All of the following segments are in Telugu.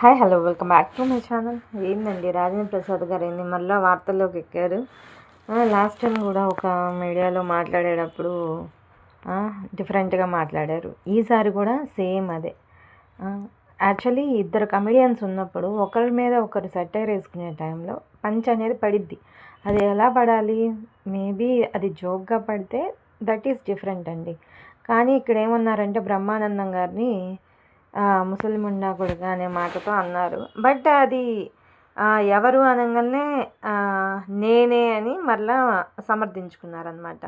Hi hello welcome back to my channel ఏందండి? రాజేంద్ర ప్రసాద్ గారు ఏంది? మళ్ళీ వార్తల్లోకి ఎక్కారు. లాస్ట్ టైం కూడా ఒక మీడియాలో మాట్లాడేటప్పుడు డిఫరెంట్గా మాట్లాడారు. ఈసారి కూడా సేమ్ అదే. యాక్చువల్లీ ఇద్దరు కమెడియన్స్ ఉన్నప్పుడు ఒకరి మీద ఒకరు సెటైర్ వేసుకునే టైంలో పంచ్ అనేది పడిద్ది. అది ఎలా పడాలి? మేబీ అది జోక్గా పడితే దట్ ఈస్ డిఫరెంట్ అండి. కానీ ఇక్కడ ఏమన్నారంటే బ్రహ్మానందం గారిని ముసలి ముండా అనే మాటతో అన్నారు. బట్ అది ఎవరు అనగానే నేనే అని మరలా సమర్థించుకున్నారనమాట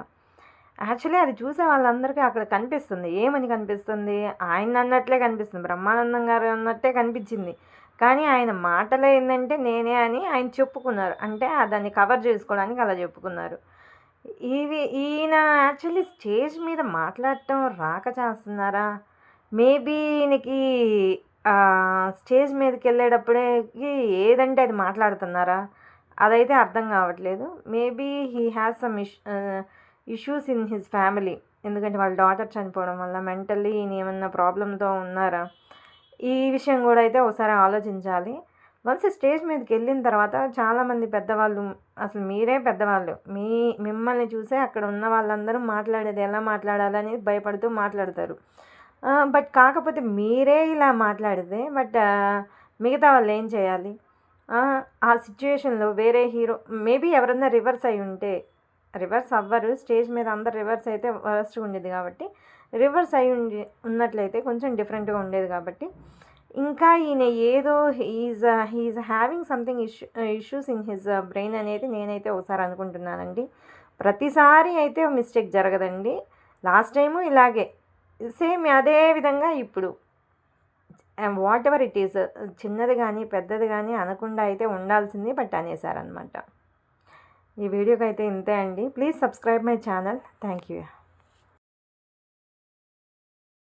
యాక్చువల్లీ అది చూసే వాళ్ళందరికీ అక్కడ కనిపిస్తుంది. ఏమని కనిపిస్తుంది? ఆయన అన్నట్లే కనిపిస్తుంది. బ్రహ్మానందం గారు అన్నట్టే కనిపించింది. కానీ ఆయన మాటలు ఏంటంటే నేనే అని ఆయన చెప్పుకున్నారు. అంటే దాన్ని కవర్ చేసుకోవడానికి అలా చెప్పుకున్నారు. ఇవి ఈయన యాక్చువల్లీ స్టేజ్ మీద మాట్లాడటం రాక చేస్తున్నారా? మేబీ ఈయనకి స్టేజ్ మీదకి వెళ్ళేటప్పుడే ఏదంటే అది మాట్లాడుతున్నారా? అదైతే అర్థం కావట్లేదు. Maybe he has some ish issues in his family. ఎందుకంటే వాళ్ళ డాటర్ చనిపోవడం వల్ల మెంటల్లీ ఈయన ఏమన్నా ప్రాబ్లంతో ఉన్నారా? ఈ విషయం కూడా అయితే ఒకసారి ఆలోచించాలి. వన్స్ స్టేజ్ మీదకి వెళ్ళిన తర్వాత చాలామంది పెద్దవాళ్ళు అసలు మీరే పెద్దవాళ్ళు. మీ మిమ్మల్ని చూసే అక్కడ ఉన్న వాళ్ళందరూ మాట్లాడేది ఎలా మాట్లాడాలని భయపడుతూ మాట్లాడతారు. బట్ కాకపోతే మీరే ఇలా మాట్లాడితే బట్ మిగతా వాళ్ళు ఏం చేయాలి? ఆ సిచ్యువేషన్లో వేరే హీరో మేబీ ఎవరన్నా రివర్స్ అయి ఉంటే రివర్స్ అవ్వరు. స్టేజ్ మీద అందరు రివర్స్ అయితే వరస్ట్ ఉండేది కాబట్టి రివర్స్ అయి ఉండి ఉన్నట్లయితే కొంచెం డిఫరెంట్గా ఉండేది కాబట్టి ఇంకా ఈయన ఏదో he's he's having something issue issues in his brain అనేది నేనైతే ఒకసారి అనుకుంటున్నానండి. ప్రతిసారి అయితే మిస్టేక్ జరగదండి. లాస్ట్ టైము ఇలాగే. సేమ్ అదే విధంగా ఇప్పుడు. వాట్ ఎవర్ ఇట్ ఈస్ చిన్నది కానీ పెద్దది కానీ అనకుండా అయితే ఉండాల్సింది బట్ అనేసారనమాట ఈ వీడియోకి అయితే ఇంతే అండి. Please subscribe my channel thank you